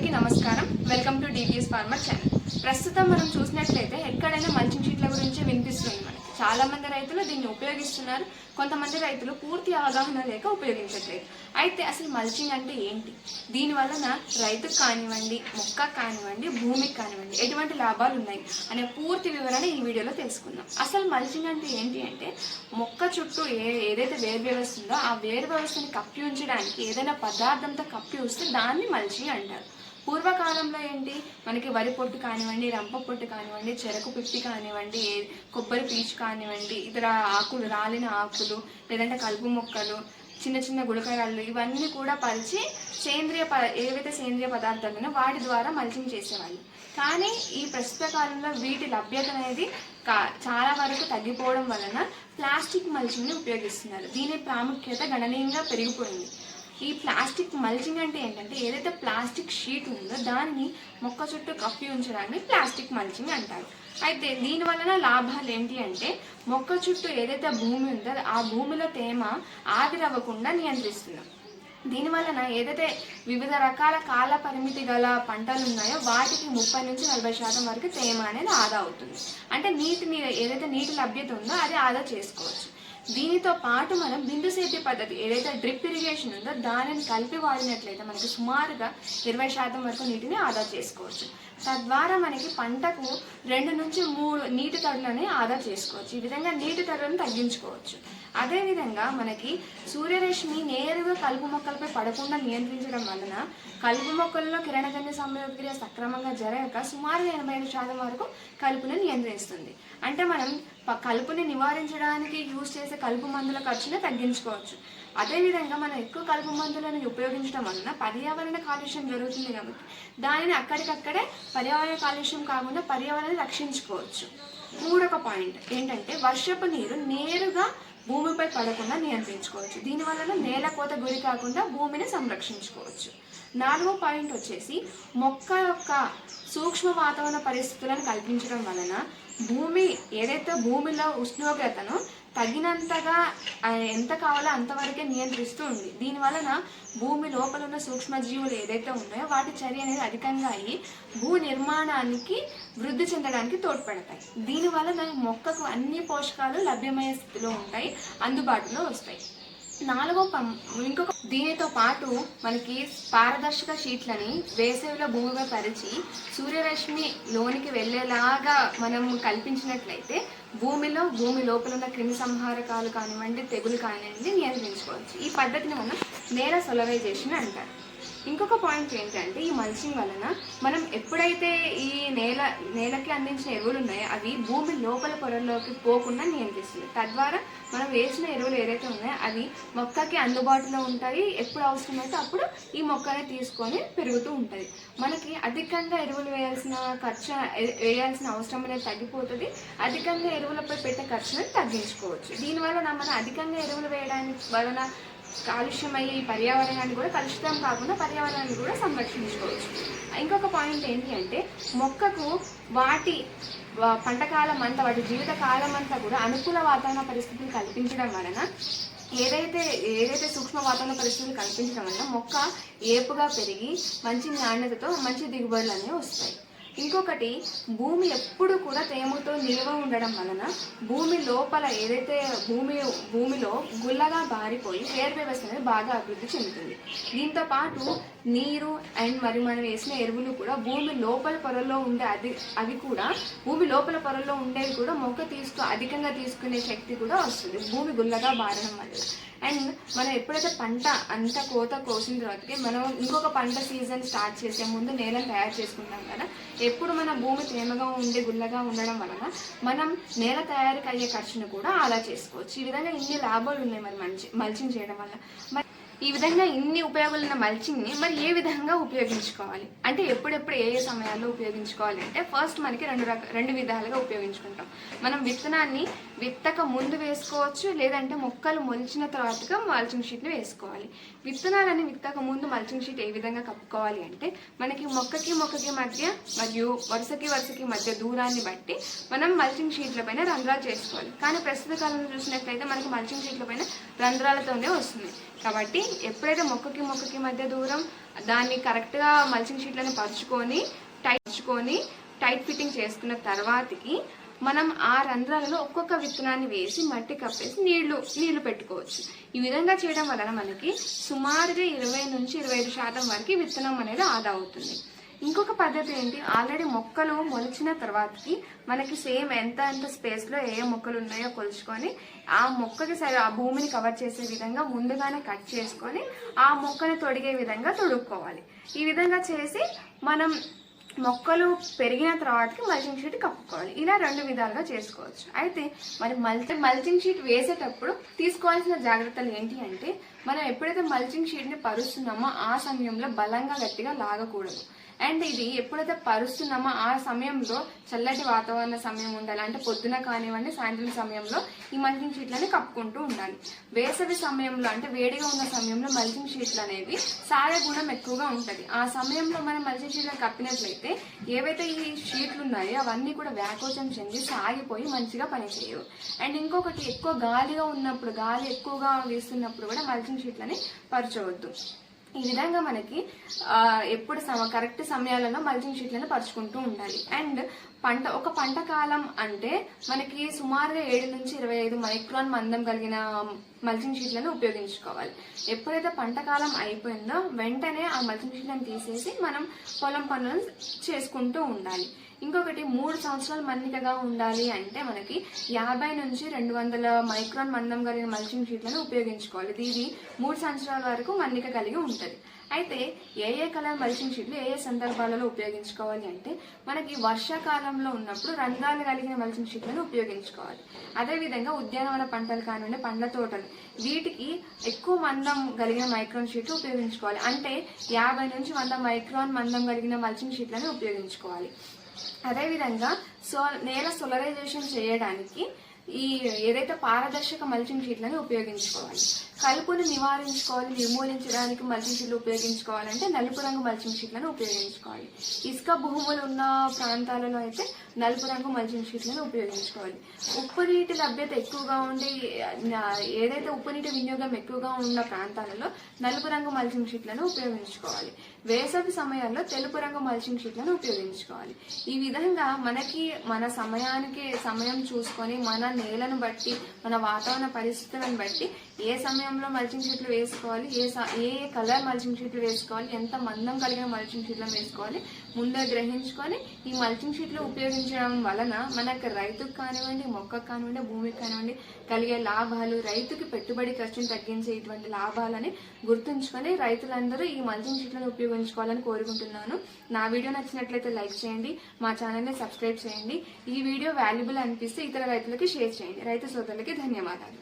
అందరికీ నమస్కారం. Welcome to DBS farmer channel ప్రస్తుతం మనం చూసినట్లయితే ఎక్కడైనా మల్చింగ్ షీట్ల గురించి వినిపిస్తుంది మనకి. చాలామంది రైతులు దీన్ని ఉపయోగిస్తున్నారు. కొంతమంది రైతులు పూర్తి అవగాహన లేక ఉపయోగించట్లేదు. అయితే అసలు మల్చింగ్ అంటే ఏంటి? దీని వలన రైతుకు కానివ్వండి మొక్క కానివ్వండి భూమికి కానివ్వండి ఎటువంటి లాభాలు ఉన్నాయి అనే పూర్తి వివరణ ఈ వీడియోలో తెలుసుకుందాం. అసలు మల్చింగ్ అంటే ఏంటి అంటే మొక్క చుట్టూ ఏ ఏదైతే వేరు వ్యవస్థ ఉందో ఆ వేరు వ్యవస్థని కప్పి ఉంచడానికి ఏదైనా పదార్థంతో కప్పి ఉంచితే దాన్ని మల్చింగ్ అంటారు. పూర్వకాలంలో ఏంటి? మనకి వరి పొట్టు కానివ్వండి రంప పొట్టు కానివ్వండి చెరకు పిప్పి కానివ్వండి ఏ- కొబ్బరి పీచు కానివ్వండి ఇతర ఆకులు రాలిన ఆకులు లేదంటే కలుపు మొక్కలు చిన్న చిన్న గుళకరాళ్ళు ఇవన్నీ కూడా పరిచి సేంద్రియ ప ఏవైతే సేంద్రియ పదార్థాలను వాటి ద్వారా మల్చింగ్ చేసేవాళ్ళు. కానీ ఈ ప్రస్తుత కాలంలో వీటి లభ్యత అనేది కా- చాలా వరకు తగ్గిపోవడం వలన ప్లాస్టిక్ మల్చింగ్ని ఉపయోగిస్తున్నారు. దీని ప్రాముఖ్యత గణనీయంగా పెరిగిపోయింది. ఈ ప్లాస్టిక్ మల్చింగ్ అంటే ఏంటంటే ఏదైతే ప్లాస్టిక్ షీట్ ఉందో దాన్ని మొక్క చుట్టూ కప్పి ఉంచడాన్ని ప్లాస్టిక్ మల్చింగ్ అంటారు. అయితే దీని వలన లాభాలు ఏంటి అంటే మొక్క చుట్టూ ఏదైతే భూమి ఉందో ఆ భూమిలో తేమ ఆవిరవ్వకుండా నియంత్రిస్తుంది. దీని వలన ఏదైతే వివిధ రకాల కాల పరిమితి గల పంటలు ఉన్నాయో వాటికి ముప్పై నుంచి నలభై శాతం వరకు తేమ అనేది ఆదా అవుతుంది. అంటే నీటిని ఏదైతే నీటి లభ్యత ఉందో అది ఆదా చేసుకోవచ్చు. దీనితో పాటు మనం బిందు సేద్య పద్ధతి ఏదైతే డ్రిప్ ఇరిగేషన్ ఉందో దానిని కలిపి వాడినట్లయితే మనకి సుమారుగా ఇరవై శాతం వరకు నీటిని ఆదా చేసుకోవచ్చు. తద్వారా మనకి పంటకు రెండు నుంచి మూడు నీటి తడులని ఆదా చేసుకోవచ్చు. ఈ విధంగా నీటి తడులను తగ్గించుకోవచ్చు. అదేవిధంగా మనకి సూర్యరశ్మి నేరుగా కలుపు మొక్కలపై పడకుండా నియంత్రించడం వలన కలుపు మొక్కల్లో కిరణజన్య సంయోగక్రియ సక్రమంగా జరగక సుమారు ఎనభై ఐదు శాతం వరకు కలుపును నియంత్రిస్తుంది. అంటే మనం కలుపుని నివారించడానికి యూజ్ చేసే కలుపు మందుల ఖర్చును తగ్గించుకోవచ్చు. అదేవిధంగా మనం ఎక్కువ కలుపు మందులను ఉపయోగించడం వలన పర్యావరణ కాలుష్యం జరుగుతుంది కాబట్టి దానిని అక్కడికక్కడే పర్యావరణ కాలుష్యం కాకుండా పర్యావరణాన్ని రక్షించుకోవచ్చు. మూడొక పాయింట్ ఏంటంటే వర్షపు నీరు నేరుగా భూమిపై పడకుండా నియంత్రించుకోవచ్చు. దీనివలన నేల కోత గురి కాకుండా భూమిని సంరక్షించుకోవచ్చు. నాలుగో పాయింట్ వచ్చేసి మొక్క యొక్క సూక్ష్మ వాతావరణ పరిస్థితులను కల్పించడం వలన భూమి ఏదైతే భూమిలో ఉష్ణోగ్రతను తగినంతగా ఎంత కావాలో అంతవరకే నియంత్రిస్తూ ఉంది. దీని వలన భూమి లోపల ఉన్న సూక్ష్మజీవులు ఏదైతే ఉన్నాయో వాటి చర్య అనేది అధికంగా అయ్యి భూ నిర్మాణానికి వృద్ధి చెందడానికి తోడ్పడతాయి. దీని వలన మొక్కకు అన్ని పోషకాలు లభ్యమయ్యే స్థితిలో ఉంటాయి అందుబాటులో వస్తాయి. నాలుగో ఇంకొక దీనితో పాటు మనకి పారదర్శక షీట్లని వేసవిలో భూమిగా పరిచి సూర్యరశ్మి లోనికి వెళ్ళేలాగా మనం కల్పించినట్లయితే భూమిలో భూమి లోపల ఉన్న క్రిమి సంహారకాలు కానివ్వండి తెగులు కానివ్వండి నియంత్రించుకోవచ్చు. ఈ పద్ధతిని మనం నేల సొలరైజేషన్ అంటారు. ఇంకొక పాయింట్ ఏంటంటే ఈ మల్చింగ్ వలన మనం ఎప్పుడైతే ఈ నేల నేలకి అందించిన ఎరువులు ఉన్నాయో అవి భూమి లోపల పొరల్లోకి పోకుండా నియంత్రిస్తుంది తద్వారా మనం వేసిన ఎరువులు ఏదైతే ఉన్నాయో అవి మొక్కకి అందుబాటులో ఉంటాయి. ఎప్పుడు అవసరమైతే అప్పుడు ఈ మొక్కని తీసుకొని పెరుగుతూ ఉంటుంది మనకి అధికంగా ఎరువులు వేయాల్సిన ఖర్చు వేయాల్సిన అవసరం అనేది తగ్గిపోతుంది. అధికంగా ఎరువులపై పెట్టే ఖర్చును తగ్గించుకోవచ్చు. దీనివల్ల మనం అధికంగా ఎరువులు వేయడానికి వలన కాలుష్యమయ్యే ఈ పర్యావరణాన్ని కూడా కలుషితం కాకుండా పర్యావరణాన్ని కూడా సంరక్షించుకోవచ్చు. ఇంకొక పాయింట్ ఏంటి అంటే మొక్కకు వాటి పంటకాలం అంతా వాటి జీవిత కాలం అంతా కూడా అనుకూల వాతావరణ పరిస్థితులు కల్పించడం వలన ఏదైతే ఏదైతే సూక్ష్మ వాతావరణ పరిస్థితులు కల్పించడం వలన మొక్క ఏపుగా పెరిగి మంచి నాణ్యతతో మంచి దిగుబడులు అనేవి వస్తాయి. ఇంకొకటి భూమి ఎప్పుడు కూడా తేమతో నిల్వ ఉండడం వలన భూమి లోపల ఏదైతే భూమి భూమిలో గుల్లగా బారిపోయి వేరు వ్యవస్థ అనేది బాగా అభివృద్ధి చెందుతుంది. దీంతో పాటు నీరు అండ్ మరి మనం వేసిన ఎరువులు కూడా భూమి లోపల పొరల్లో ఉండే అది అవి కూడా భూమి లోపల పొరల్లో ఉండేవి కూడా మొక్క తీసుకు అధికంగా తీసుకునే శక్తి కూడా వస్తుంది. భూమి గుల్లగా బారడం వల్ల. అండ్ మనం ఎప్పుడైతే పంట అంత కోత కోసిన తర్వాతకి మనం ఇంకొక పంట సీజన్ స్టార్ట్ చేసే ముందు నేలను తయారు చేసుకుంటాం కదా. ఎప్పుడు మన భూమి తేమగా ఉండి గుల్లగా ఉండడం వలన మనం నేల తయారీకి అయ్యే ఖర్చును కూడా ఆదా చేసుకోవచ్చు. ఈ విధంగా ఇన్ని లాభాలు ఉన్నాయి మరి మంచి మల్చింగ్ చేయడం వల్ల. మరి ఈ విధంగా ఇన్ని ఉపయోగాలు ఉన్న మల్చింగ్ని మరి ఏ విధంగా ఉపయోగించుకోవాలి? అంటే ఎప్పుడెప్పుడు ఏ ఏ సమయాల్లో ఉపయోగించుకోవాలి? అంటే ఫస్ట్ మనకి రెండు రక రెండు విధాలుగా ఉపయోగించుకుంటాం. మనం విత్తనాన్ని విత్తక ముందు వేసుకోవచ్చు లేదంటే మొక్కలు మొలిచిన తర్వాతగా మల్చింగ్ షీట్ని వేసుకోవాలి. విత్తనాలని విత్తక ముందు మల్చింగ్ షీట్ ఏ విధంగా కప్పుకోవాలి అంటే మనకి మొక్కకి మొక్కకి మధ్య మరియు వరుసకి వరుసకి మధ్య దూరాన్ని బట్టి మనం మల్చింగ్ షీట్ల పైన రంధ్రాలు చేసుకోవాలి. కానీ ప్రస్తుత కాలంలో చూసినట్లయితే మనకి మల్చింగ్ షీట్ల పైన రంధ్రాలతోనే వస్తుంది. కాబట్టి ఎప్పుడైతే మొక్కకి మొక్కకి మధ్య దూరం దాన్ని కరెక్ట్గా మల్చింగ్ షీట్లను పరుచుకొని టైట్ పరుచుకొని టైట్ ఫిట్టింగ్ చేసుకున్న తర్వాతకి మనం ఆ రంధ్రాలలో ఒక్కొక్క విత్తనాన్ని వేసి మట్టి కప్పేసి నీళ్ళు నీళ్ళు పెట్టుకోవచ్చు. ఈ విధంగా చేయడం వలన మనకి సుమారుగా ఇరవై నుంచి ఇరవై ఐదు శాతం వరకు విత్తనం అనేది ఆదా అవుతుంది. ఇంకొక పద్ధతి ఏంటి? ఆల్రెడీ మొక్కలు మొలిచిన తర్వాతకి మనకి సేమ్ ఎంత ఎంత స్పేస్లో ఏ మొక్కలు ఉన్నాయో కొలుచుకొని ఆ మొక్కకి సరే ఆ భూమిని కవర్ చేసే విధంగా ముందుగానే కట్ చేసుకొని ఆ మొక్కని తొడిగే విధంగా తొడుక్కోవాలి. ఈ విధంగా చేసి మనం మొక్కలు పెరిగిన తర్వాతకి మల్చింగ్ షీట్ కప్పుకోవాలి. ఇలా రెండు విధాలుగా చేసుకోవచ్చు. అయితే మరి మల్చి మల్చింగ్ షీట్ వేసేటప్పుడు తీసుకోవాల్సిన జాగ్రత్తలు ఏంటి అంటే మనం ఎప్పుడైతే మల్చింగ్ షీట్ని పరుస్తున్నామో ఆ సమయంలో బలంగా గట్టిగా లాగకూడదు. అండ్ ఇది ఎప్పుడైతే పరుస్తున్నామో ఆ సమయంలో చల్లటి వాతావరణ సమయం ఉండాలి. అంటే పొద్దున కానివ్వండి సాయంత్రం సమయంలో ఈ మల్చింగ్ షీట్లని కప్పుకుంటూ ఉండాలి. వేసవి సమయంలో అంటే వేడిగా ఉన్న సమయంలో మల్చింగ్ షీట్లు అనేవి సాయ గుణం ఎక్కువగా ఉంటుంది. ఆ సమయంలో మనం మల్చింగ్ షీట్లను కప్పినట్లయితే ఏవైతే ఈ షీట్లు ఉన్నాయో అవన్నీ కూడా వ్యాకోచం చెంది సాగిపోయి మంచిగా పనిచేయవు. అండ్ ఇంకొకటి ఎక్కువ గాలిగా ఉన్నప్పుడు గాలి ఎక్కువగా వేస్తున్నప్పుడు కూడా మల్చింగ్ షీట్లని పరచవద్దు. ఈ విధంగా మనకి ఎప్పుడు సమ కరెక్ట్ సమయాలలో మల్చింగ్ షీట్లను పరుచుకుంటూ ఉండాలి. అండ్ పంట ఒక పంట కాలం అంటే మనకి సుమారుగా ఏడు నుంచి ఇరవై ఐదు మైక్రాన్ మందం కలిగిన మల్చింగ్ షీట్లను ఉపయోగించుకోవాలి. ఎప్పుడైతే పంట కాలం అయిపోయిందో వెంటనే ఆ మల్చింగ్ షీట్లను తీసేసి మనం పొలం పనులను చేసుకుంటూ ఉండాలి. ఇంకొకటి మూడు సంవత్సరాలు మన్నికగా ఉండాలి అంటే మనకి యాభై నుంచి రెండు వందల మైక్రాన్ మందం కలిగిన మల్చింగ్ షీట్లను ఉపయోగించుకోవాలి. ఇది మూడు సంవత్సరాల వరకు మన్నిక కలిగి ఉంటుంది. అయితే ఏ ఏ కలర్ మల్చింగ్ షీట్లు ఏ ఏ సందర్భాలలో ఉపయోగించుకోవాలి అంటే మనకి వర్షాకాలంలో ఉన్నప్పుడు రంధ్రాలు కలిగిన మల్చింగ్ షీట్లను ఉపయోగించుకోవాలి. అదేవిధంగా ఉద్యానవన పంటలు కానివ్వండి పండ్ల తోటలు వీటికి ఎక్కువ మందం కలిగిన మైక్రాన్ షీట్లు ఉపయోగించుకోవాలి. అంటే యాభై నుంచి వంద మైక్రాన్ మందం కలిగిన మల్చింగ్ షీట్లను ఉపయోగించుకోవాలి. అదేవిధంగా సో నేల సోలరైజేషన్ చేయడానికి ఈ ఏదైతే పారదర్శక మల్చింగ్ షీట్లను ఉపయోగించుకోవాలి. కలుపును నివారించుకోవాలి నిర్మూలించడానికి మల్చింగ్ షీట్లు ఉపయోగించుకోవాలంటే నలుపు రంగు మల్చింగ్ షీట్లను ఉపయోగించుకోవాలి. ఇసుక భూములు ఉన్న ప్రాంతాలలో అయితే నలుపు రంగు మల్చింగ్ షీట్లను ఉపయోగించుకోవాలి. ఉప్పు నీటి లభ్యత ఎక్కువగా ఉండి ఏదైతే ఉప్పు నీటి వినియోగం ఎక్కువగా ఉన్న ప్రాంతాలలో నలుపు రంగు మల్చింగ్ షీట్లను ఉపయోగించుకోవాలి. వేసవి సమయాల్లో తెలుపు రంగు మల్చింగ్ షీట్లను ఉపయోగించుకోవాలి. ఈ విధంగా మనకి మన సమయానికి సమయం చూసుకొని మన నేలను బట్టి మన వాతావరణ పరిస్థితులను బట్టి ఏ సమయంలో మల్చింగ్ షీట్లు వేసుకోవాలి ఏ ఏ కలర్ మల్చింగ్ షీట్లు వేసుకోవాలి ఎంత మందం కలిగిన మల్చింగ్ షీట్లను వేసుకోవాలి ముందే గ్రహించుకొని ఈ మల్చింగ్ షీట్లు ఉపయోగించడం వలన మనకు రైతుకు కానివ్వండి మొక్కకు కానివ్వండి భూమికి కానివ్వండి కలిగే లాభాలు రైతుకి పెట్టుబడి ఖర్చును తగ్గించే ఇటువంటి లాభాలని గుర్తుంచుకొని రైతులందరూ ఈ మల్చింగ్ షీట్లను ఉపయోగించుకోవాలని కోరుకుంటున్నాను. నా వీడియో నచ్చినట్లయితే లైక్ చేయండి మా ఛానల్ని సబ్స్క్రైబ్ చేయండి. ఈ వీడియో వాల్యుబుల్ అనిపిస్తే ఇతర రైతులకి షేర్ చేయండి. రైతు సోదరులకి ధన్యవాదాలు.